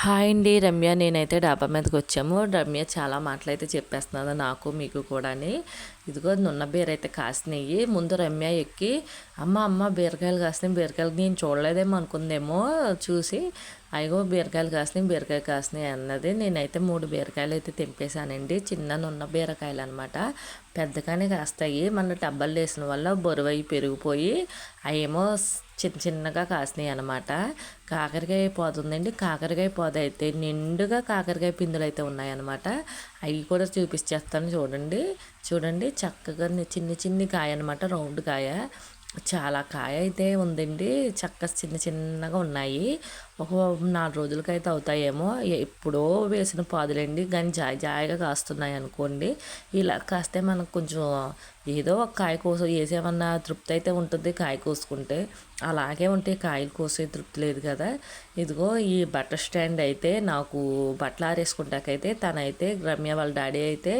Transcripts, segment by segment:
Hi అండి రమ్య. నేనైతే డాబా మీదకి వచ్చాము. రమ్య చాలా మాటలు అయితే చెప్పేస్తున్నాను నాకు మీకు కూడాని. ఇదిగో నున్న బీర అయితే కాసినాయి. ముందు రమ్య ఎక్కి అమ్మ అమ్మ బీరకాయలు కాసినాయి. బీరకాయలు నేను చూడలేదేమో అనుకుందేమో చూసి అయ్యో బీరకాయలు కాసినాయి బీరకాయ కాసినాయి అన్నది. నేనైతే మూడు బీరకాయలు అయితే తెంపేశానండి. చిన్న నున్న బీరకాయలు అనమాట పెద్దగానే కాస్తాయి. మన టబ్బలు వేసిన వల్ల బరువై పెరిగిపోయి అవేమో చిన్న చిన్నగా కాసినాయి అనమాట కాకరకాయ పోతుందండి. కాకరకాయ పొద అయితే నిండుగా కాకరకాయ పిందులు అయితే ఉన్నాయన్నమాట. అవి కూడా చూపించేస్తాను చూడండి. చూడండి చక్కగా చిన్ని చిన్ని కాయ అనమాట రౌండ్ కాయ. చాలా కాయ అయితే ఉందండి. చక్క చిన్న చిన్నగా ఉన్నాయి. ఒక నాలుగు రోజులకైతే అవుతాయేమో. ఎప్పుడో వేసిన పాదులండి. కానీ జాయి జాయిగా కాస్తున్నాయి అనుకోండి. ఇలా కాస్తే మనకు కొంచెం ఏదో ఒక కాయ కోస వేసేమన్నా తృప్తి అయితే ఉంటుంది కాయ కోసుకుంటే. అలాగే ఉంటే కాయలు కోసే తృప్తి లేదు కదా. ఇదిగో ఈ బట్టర్ స్టాండ్ అయితే నాకు బట్టలు ఆరేసుకుంటాకైతే తనైతే రమ్య వాళ్ళ డాడీ అయితే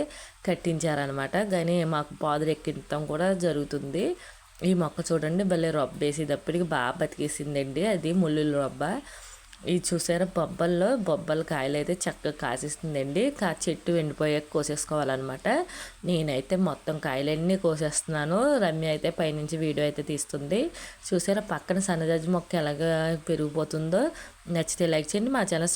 కట్టించారనమాట. కానీ మాకు పాదులు ఎక్కించడం కూడా జరుగుతుంది. ఈ మొక్క చూడండి భలే రొబ్బ వేసేటప్పటికి బాగా బతికేసిందండి అది ముళ్ళు రొబ్బ. ఇది చూసారా బొబ్బల్లో బొబ్బల కాయలు అయితే చక్కగా కాసిస్తుందండి. కా చెట్టు ఎండిపోయాక కోసేసుకోవాలన్నమాట. నేనైతే మొత్తం కాయలన్నీ కోసేస్తున్నాను. రమ్య అయితే పైనుంచి వీడియో అయితే తీస్తుంది. చూసారా పక్కన సన్నజాజి మొక్క ఎలాగ పెరిగిపోతుందో. నచ్చితే లైక్ చేయండి మా ఛానల్